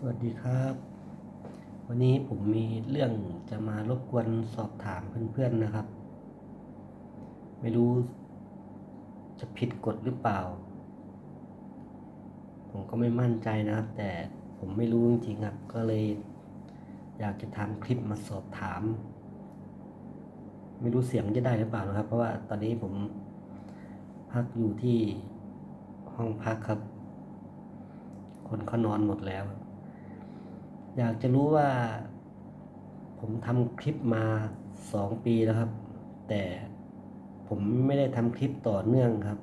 สวัสดีครับ วันนี้ผมมีเรื่องจะมารบกวนสอบถามเพื่อนๆนะครับ ไม่รู้จะผิดกฎหรือเปล่า ผมก็ไม่มั่นใจนะครับ แต่ผมไม่รู้จริงๆครับ ก็เลยอยากจะทำคลิปมาสอบถาม ไม่รู้เสียงจะได้หรือเปล่านะครับ เพราะว่าตอนนี้ผมพักอยู่ที่ห้องพักครับ คนเขานอนหมดแล้ว อยากจะรู้ว่า ผมทำคลิปมาสองปีแล้วครับ แต่ผมไม่ได้ทำคลิปต่อเนื่องครับ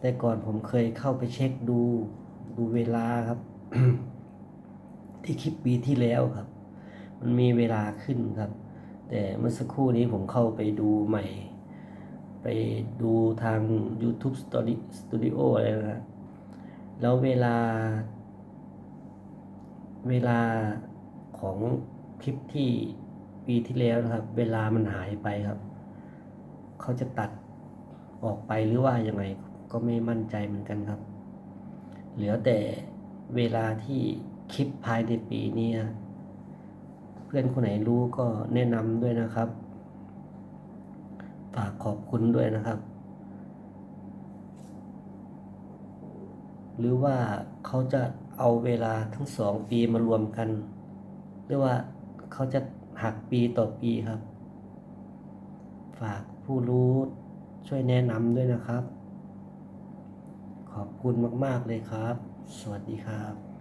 แต่ก่อนผมเคยเข้าไปเช็คดูดูเวลาครับ ที่คลิปปีที่แล้วครับ มันมีเวลาขึ้นครับ แต่เมื่อสักครู่นี้ผมเข้าไปดูใหม่ ไปดูทาง YouTube Studio อะไรนะแล้วเวลา เวลาของคลิปที่ปีที่แล้วนะครับ เวลามันหายไปครับ เขาจะตัดออกไปหรือว่ายังไงก็ไม่มั่นใจเหมือนกันครับ เหลือแต่เวลาที่คลิปภายในปีนี้เพื่อนคนไหนรู้ก็แนะนำด้วยนะครับ ฝากขอบคุณด้วยนะครับ หรือว่าเขาจะ เอาเวลาทั้งสองปีมารวมกัน หรือว่าเขาจะหักปีต่อปีครับ ฝากผู้รู้ช่วยแนะนำด้วยนะครับ ขอบคุณมาก ๆ เลยครับ สวัสดีครับ